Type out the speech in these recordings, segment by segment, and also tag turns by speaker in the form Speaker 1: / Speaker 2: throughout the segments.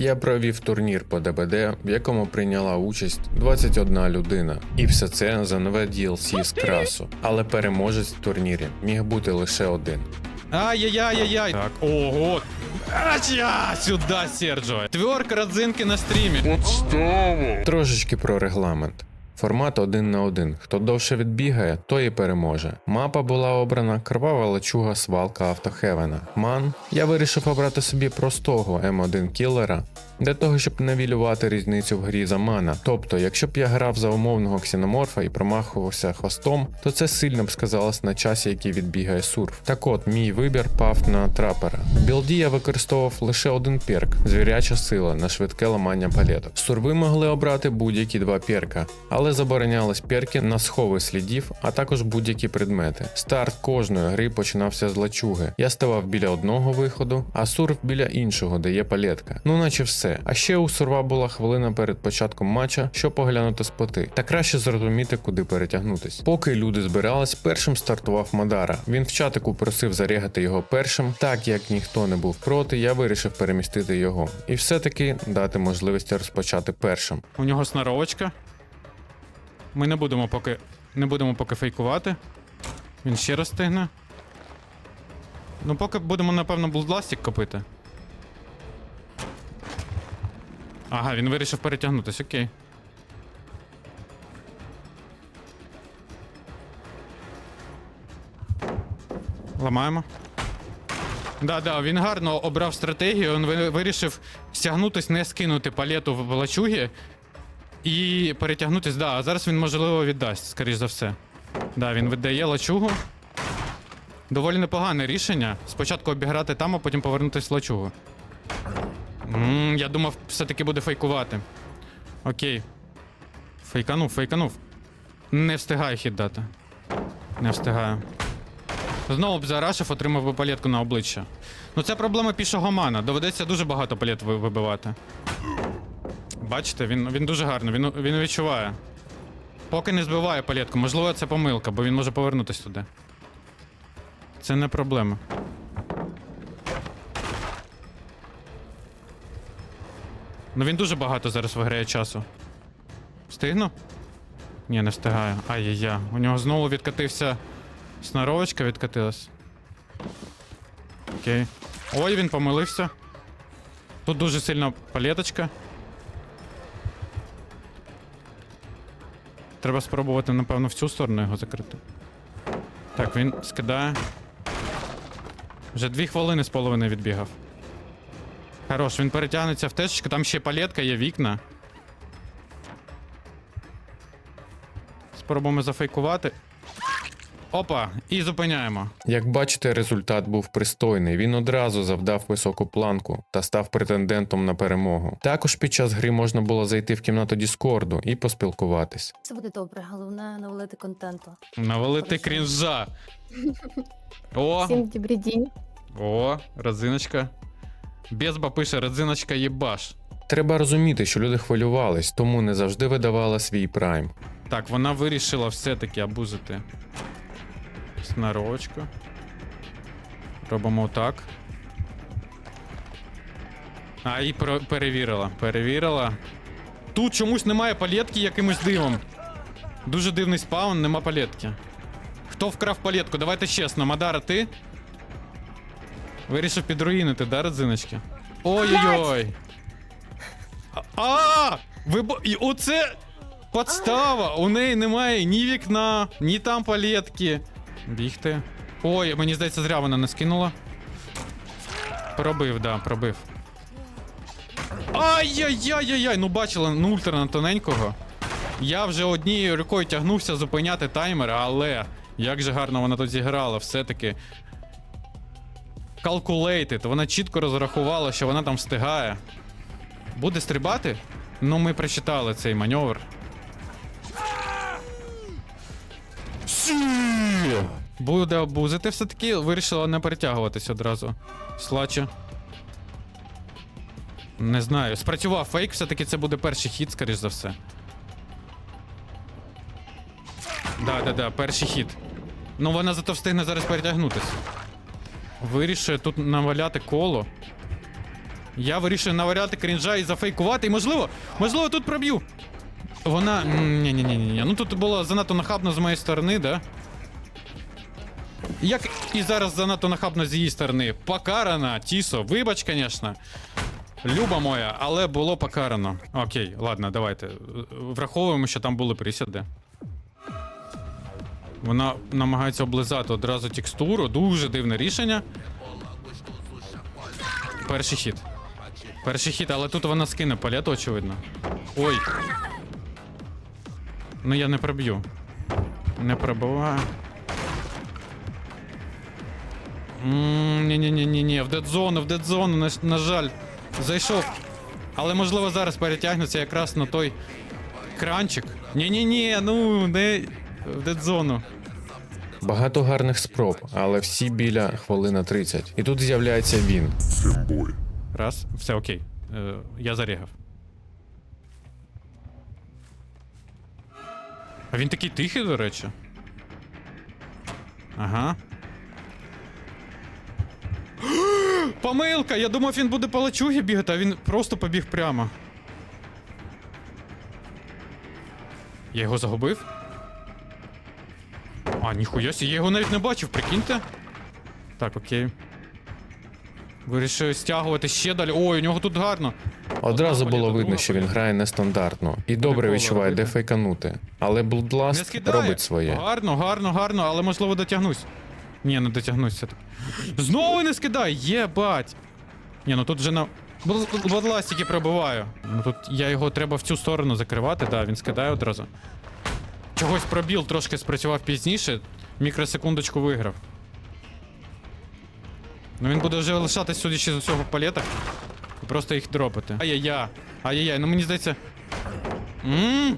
Speaker 1: Я провів турнір по ДБД, в якому прийняла участь 21 людина, і все це за нове DLC з красу. Але переможець в турнірі міг бути лише один.
Speaker 2: Ай-яй-яй-яй-яй. Так, ого. Ача! Сюда, Серджо. Тверк родзинки на стрімі.
Speaker 1: Трошечки про регламент. Формат один на один. Хто довше відбігає, той і переможе. Мапа була обрана кривава лачуга свалка автохевена. Ман. Я вирішив обрати собі простого М1 кілера для того, щоб навілювати різницю в грі за мана. Тобто, якщо б я грав за умовного ксеноморфа і промахувався хвостом, то це сильно б сказалось на часі, який відбігає сурф. Так от, мій вибір пав на трапера. В білді я використовував лише один перк звіряча сила на швидке ламання палеток. Сурви могли обрати будь-які два перка, але заборонялись перки на схови слідів, а також будь-які предмети. Старт кожної гри починався з лачуги. Я ставав біля одного виходу, а сурф біля іншого, де є палетка. Ну наче все. А ще у сурва була хвилина перед початком матча, щоб поглянути споти, та краще зрозуміти, куди перетягнутись. Поки люди збирались, першим стартував Мадара. Він в чатику просив зарягати його першим. Так як ніхто не був проти, я вирішив перемістити його. І все-таки дати можливість розпочати першим.
Speaker 2: У нього сноровочка. Ми не будемо поки. Не будемо поки фейкувати. Він ще раз стигне. Ну, поки будемо, напевно, блудластик копити. Ага, він вирішив перетягнутися, окей. Ламаємо. Да, да, він гарно обрав стратегію. Він вирішив стягнутись, не скинути палету в лачуги і перетягнутись. Да, а зараз він можливо віддасть, скоріш за все. Да, він віддає лачугу. Доволі непогане рішення. Спочатку обіграти там, а потім повернутись в лачугу. Ммм, я думав, все-таки буде фейкувати. Окей. Фейканув, фейканув. Не встигаю хід дати. Не встигаю. Знову б зарашив, отримав би палетку на обличчя. Ну це проблема пішого мана. Доведеться дуже багато палет вибивати. Бачите, він, він дуже гарно, він, він відчуває. Поки не збиває палетку, можливо, це помилка, бо він може повернутися туди. Це не проблема. Ну він дуже багато зараз виграє часу. Встигну? Ні, не встигаю. Ай-яй-я. У нього знову відкатився. Сноровочка відкатилась. Окей. Ой, він помилився. Тут дуже сильна палеточка. Треба спробувати, напевно, в цю сторону його закрити. Так, він скидає. Вже дві хвилини з половиною відбігав. Хорош, він перетягнеться в тешечку, там ще палетка, є вікна. Спробуємо зафейкувати. Опа, і зупиняємо.
Speaker 1: Як бачите, результат був пристойний. Він одразу завдав високу планку та став претендентом на перемогу. Також під час гри можна було зайти в кімнату Діскорду і поспілкуватись.
Speaker 3: Все буде добре, головне навалити контенту.
Speaker 2: Навалити крінжа. О,
Speaker 3: Всім добрий день.
Speaker 2: о, родзиночка. Безба пише, родзиночка єбаш.
Speaker 1: Треба розуміти, що люди хвилювались, тому не завжди видавала свій прайм.
Speaker 2: Так, вона вирішила все-таки абузити. Сноровочку. Робимо так. А, і про- перевірила. Перевірила. Тут чомусь немає палетки якимось дивом. Дуже дивний спаун, нема палетки. Хто вкрав палетку? Давайте чесно, Мадара, ти? Вирішив підруїнити, да, родзиночки? Ой-ой-ой. А! Ви бо- оце подстава! У неї немає ні вікна, ні там палетки. Бігти. Ой, мені здається, зря вона не скинула. Пробив, да, пробив. Ай-яй-яй-яй-яй! Ну бачила, ну ультра на тоненького. Я вже однією рукою тягнувся зупиняти таймер, але як же гарно вона тут зіграла, все-таки. Calculated, вона чітко розрахувала, що вона там встигає. Буде стрибати? Ну, ми прочитали цей маневр. Буде обузити все-таки, вирішила не перетягуватись одразу. Слаче. Не знаю. Спрацював фейк, все-таки це буде перший хід, скоріш за все. Да, да, да, перший хід. Ну вона зато встигне зараз перетягнутися. Вирішує тут наваляти коло. Я вирішую наваряти крінжа і зафейкувати. І можливо, можливо, тут проб'ю. Вона. ні ні ні ні Ну тут було занадто нахабно з моєї сторони, да? Як і зараз занадто нахабно з її сторони. Покарана, Тісо, вибач, звісно. Люба моя, але було покарано. Окей, ладно, давайте. Враховуємо, що там були присяди. Вона намагається облизати одразу текстуру. Дуже дивне рішення. Перший хід. Перший хід, але тут вона скине палету, очевидно. Ой. Ну я не проб'ю. Не пробиваю. Ні-ні-ні-ні, в дедзону, в дедзону, на, на жаль. Зайшов. Але можливо зараз перетягнеться якраз на той кранчик. Ні-ні-ні, ну не в дедзону.
Speaker 1: Багато гарних спроб, але всі біля хвилина 30. І тут з'являється він.
Speaker 4: Фембой.
Speaker 2: Раз, все окей. Е, я зарігав. А він такий тихий, до речі. Ага. Помилка! Я думав, він буде по лачугі бігати, а він просто побіг прямо. Я його загубив? А, ніхуя сі, я його навіть не бачив, прикиньте. Так, окей. Вирішив стягувати ще далі. Ой, у нього тут гарно.
Speaker 1: Одразу
Speaker 2: Одна
Speaker 1: було видно, що він грає нестандартно і добре відчуває, де фейканути. Але Bloodlust робить своє.
Speaker 2: Гарно, гарно, гарно, але можливо дотягнусь. Ні, не дотягнусь. Знову не скидай! Єбать! Ні, ну тут вже на. Бладластики пробиваю. Ну тут я його треба в цю сторону закривати, да, він скидає одразу. Чогось пробіл трошки спрацював пізніше. Мікросекундочку виграв. Ну він буде вже лишатись судячи з усього в палетах. І просто їх дропати. Ай-яй-яй. Ай-яй-яй, ну мені здається. Ммм.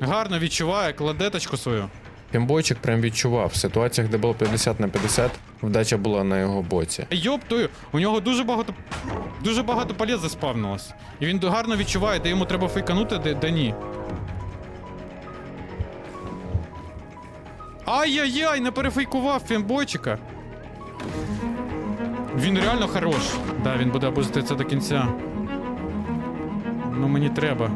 Speaker 2: Гарно відчуває кладеточку свою.
Speaker 1: Фімбойчик прям відчував. В ситуаціях, де було 50 на 50, вдача була на його боці.
Speaker 2: Йоптою, у нього дуже багато. Дуже багато палет заспавнилось. І він гарно відчуває, де йому треба фейканути, де, де ні. Ай-яй-яй, не перефейкував фембойчика. Він реально хорош. Да, він буде абузити це до кінця. Ну мені треба.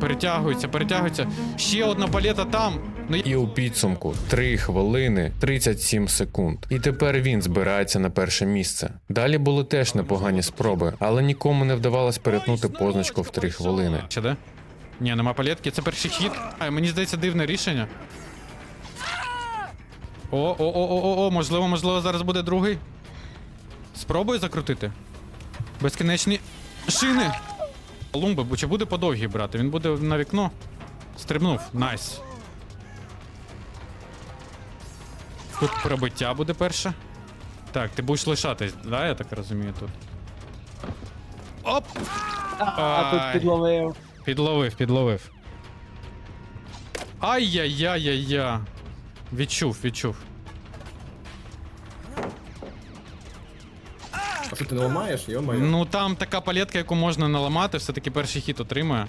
Speaker 2: Перетягується, перетягується. Ще одна палета там. Ну
Speaker 1: І у підсумку 3 хвилини 37 секунд. І тепер він збирається на перше місце. Далі були теж непогані спроби, але нікому не вдавалось перетнути позначку в 3 хвилини.
Speaker 2: Ще де? Ні, нема палетки, це перший хід. А, мені здається, дивне рішення. О, о, о, о, о, о, можливо, можливо, зараз буде другий. Спробуй закрутити. Безкінечні шини. Лумби, бо чи буде по довгій брати? Він буде на вікно. Стрибнув. Найс. Тут пробиття буде перше. Так, ти будеш лишатись, да, я так розумію тут. Оп!
Speaker 5: А тут підловив.
Speaker 2: Підловив, підловив. Ай-яй-яй-яй-я. Відчув, відчув.
Speaker 6: А що ти не ламаєш? Йо-моє.
Speaker 2: Ну там така палетка, яку можна наламати, все-таки перший хід отримує.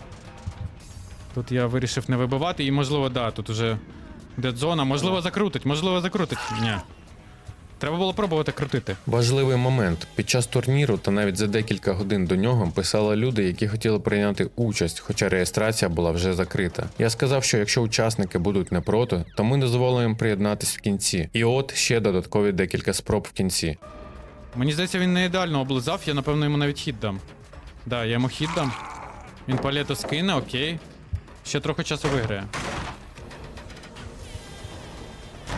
Speaker 2: Тут я вирішив не вибивати, і можливо, да, тут уже дедзона. Можливо, закрутить, можливо, закрутить. Ні. Треба було пробувати крутити.
Speaker 1: Важливий момент під час турніру та навіть за декілька годин до нього писали люди, які хотіли прийняти участь, хоча реєстрація була вже закрита. Я сказав, що якщо учасники будуть не проти, то ми дозволимо їм приєднатись в кінці. І от ще додаткові декілька спроб в кінці.
Speaker 2: Мені здається, він не ідеально облизав, я напевно йому навіть хід дам. Да, я йому хід дам. Він палету скине, окей. Ще трохи часу виграє.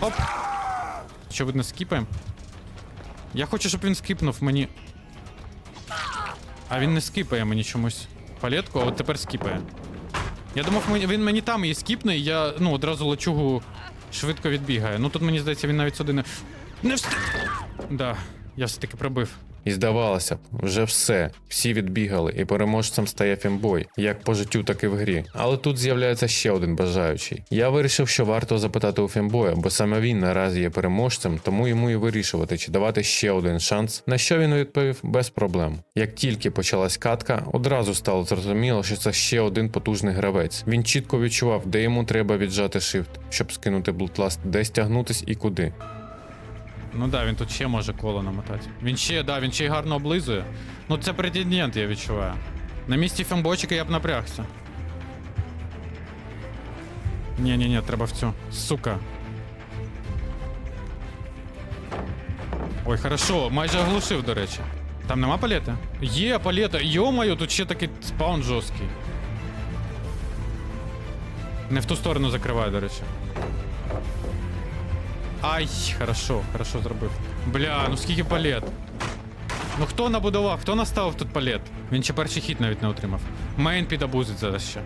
Speaker 2: Оп! Що видно, скіпаємо? Я хочу, щоб він скіпнув мені. А він не скіпає мені чомусь палетку, а от тепер скіпає. Я думав, він мені там її скіпне, і я ну, одразу лачугу швидко відбігає. Ну тут мені здається, він навіть сюди не. Не встиг. Да, я все-таки пробив.
Speaker 1: І здавалося б, вже все, всі відбігали, і переможцем стає фімбой, як по життю, так і в грі. Але тут з'являється ще один бажаючий. Я вирішив, що варто запитати у фімбоя, бо саме він наразі є переможцем, тому йому і вирішувати, чи давати ще один шанс. На що він відповів без проблем. Як тільки почалась катка, одразу стало зрозуміло, що це ще один потужний гравець. Він чітко відчував, де йому треба віджати shift, щоб скинути Bloodlust, де стягнутись і куди.
Speaker 2: Ну да, він тут ще може коло намотати. Він ще, да, він ще й гарно облизує. Ну це претендент, я відчуваю. На місці фембочика я б напрягся. ні ні ні треба в цю. Сука. Ой, хорошо, майже оглушив, до речі. Там нема палети? Є палета. Йо-моє, тут ще такий спаун жорсткий. Не в ту сторону закриваю, до речі. Ай, хорошо, хорошо зробив. Бля, ну скільки палет. Ну хто набудував, хто наставив тут палет? Він ще перший хід навіть не отримав. Мейн підабузить зараз ще.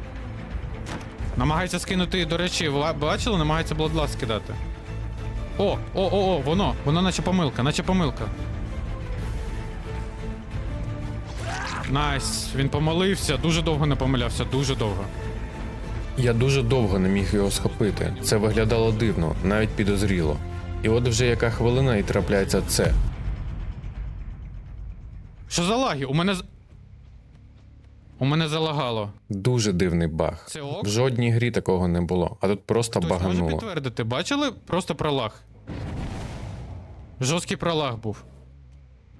Speaker 2: Намагається скинути, до речі, бачили, намагається Bloodlust скидати. О, о, о, о, воно, воно наче помилка, наче помилка. Найс, він помилився, дуже довго не помилявся, дуже довго.
Speaker 1: Я дуже довго не міг його схопити. Це виглядало дивно, навіть підозріло. І от вже яка хвилина і трапляється це.
Speaker 2: Що за лаги? У мене. У мене залагало.
Speaker 1: Дуже дивний баг.
Speaker 2: Це ок?
Speaker 1: В жодній грі такого не було, а тут просто
Speaker 2: Хтось
Speaker 1: багануло.
Speaker 2: підтвердити, бачили? Просто пролаг. Жорсткий пролаг був.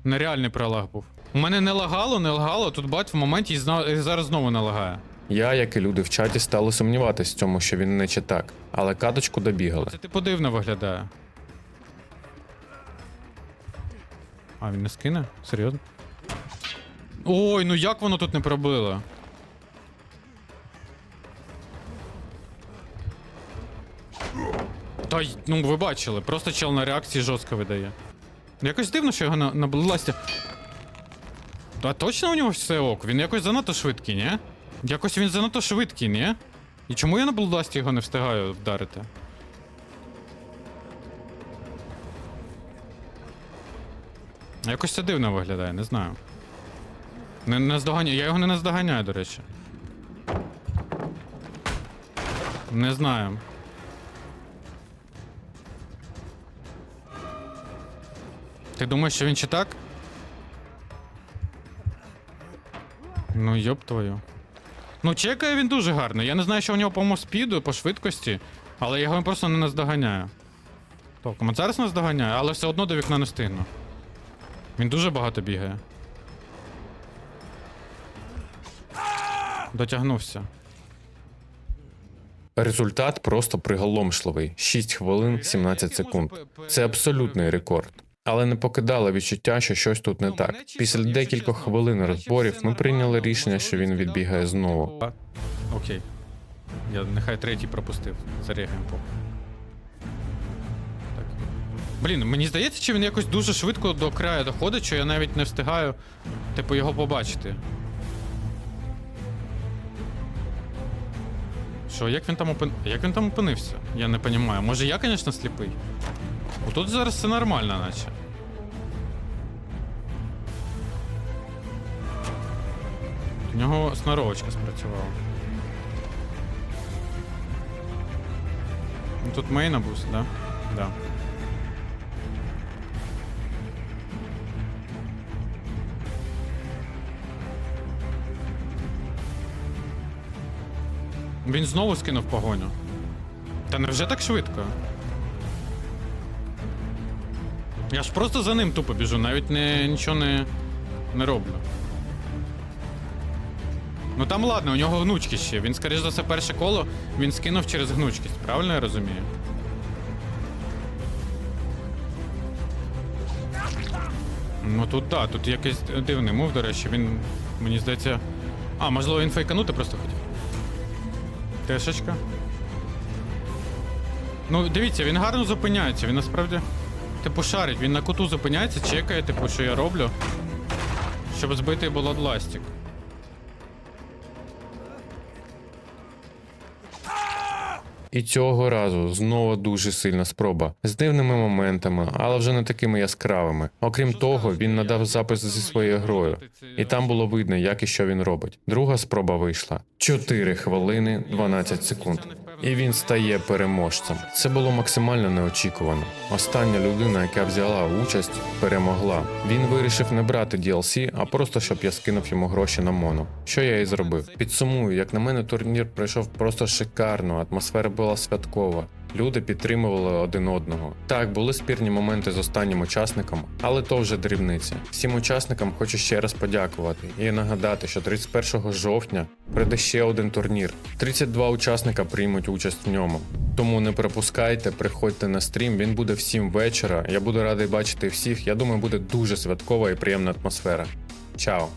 Speaker 2: Нереальний пролаг був. У мене не лагало, не лагало, тут бать в моменті і зараз знову не лагає.
Speaker 1: Я, як і люди в чаті, стали сумніватись в цьому, що він не читак, але каточку добігали.
Speaker 2: Це типу дивно виглядає. А, він не скине? Серйозно? Ой, ну як воно тут не пробило? Та ну ви бачили, просто чел на реакції жорстко видає. Якось дивно, що його на, на бласті. Точно у нього все ок? Він якось занадто швидкий, ні? Якось він занадто швидкий, ні? І чому я на бласті його не встигаю вдарити? Якось це дивно виглядає, не знаю. Не, не. Я його не наздоганяю, до речі. Не знаю. Ти думаєш, що він чи так? Ну, йоп твою. Ну, чекає він дуже гарно. Я не знаю, що у нього по спіду, по швидкості, але я його просто не наздоганяю. От зараз наздоганяю, але все одно до вікна не встигну. Він дуже багато бігає. Дотягнувся.
Speaker 1: Результат просто приголомшливий: 6 хвилин 17 секунд. Це абсолютний рекорд. Але не покидало відчуття, що щось тут не так. Після декількох хвилин розборів ми прийняли рішення, що він відбігає знову.
Speaker 2: Окей. Я нехай третій пропустив. Зарегаємо по. Блін, мені здається, чи він якось дуже швидко до краю доходить, що я навіть не встигаю, типу, його побачити. Що, як він там опин... Як він там опинився? Я не розумію. Може я, звісно, сліпий. Отут зараз все нормально, наче. У нього сноровочка спрацювала. Ну, Тут мейна буст, да? Да. Він знову скинув погоню. Та невже так швидко? Я ж просто за ним тупо біжу, навіть не, нічого не, не роблю. Ну там ладно, у нього гнучки ще. Він, скоріш за все, перше коло він скинув через гнучкість, правильно я розумію? Ну тут так, тут якийсь дивний мув, до речі, він, мені здається. А, можливо, він фейканути просто хотів. Тешечка. Ну, дивіться, він гарно зупиняється, він насправді. Типу шарить, він на куту зупиняється, чекає, типу, що я роблю. Щоб збити Bloodlastic.
Speaker 1: І цього разу знову дуже сильна спроба з дивними моментами, але вже не такими яскравими. Окрім того, він надав запис зі своєю грою, і там було видно, як і що він робить. Друга спроба вийшла 4 хвилини 12 секунд. І він стає переможцем. Це було максимально неочікувано. Остання людина, яка взяла участь, перемогла. Він вирішив не брати DLC, а просто щоб я скинув йому гроші на моно. Що я і зробив. Підсумую, як на мене, турнір пройшов просто шикарно. Атмосфера була святкова. Люди підтримували один одного. Так, були спірні моменти з останнім учасником, але то вже дрібниці. Всім учасникам хочу ще раз подякувати і нагадати, що 31 жовтня прийде ще один турнір. 32 учасника приймуть участь в ньому. Тому не пропускайте, приходьте на стрім. Він буде в 7 вечора. Я буду радий бачити всіх. Я думаю, буде дуже святкова і приємна атмосфера. Чао!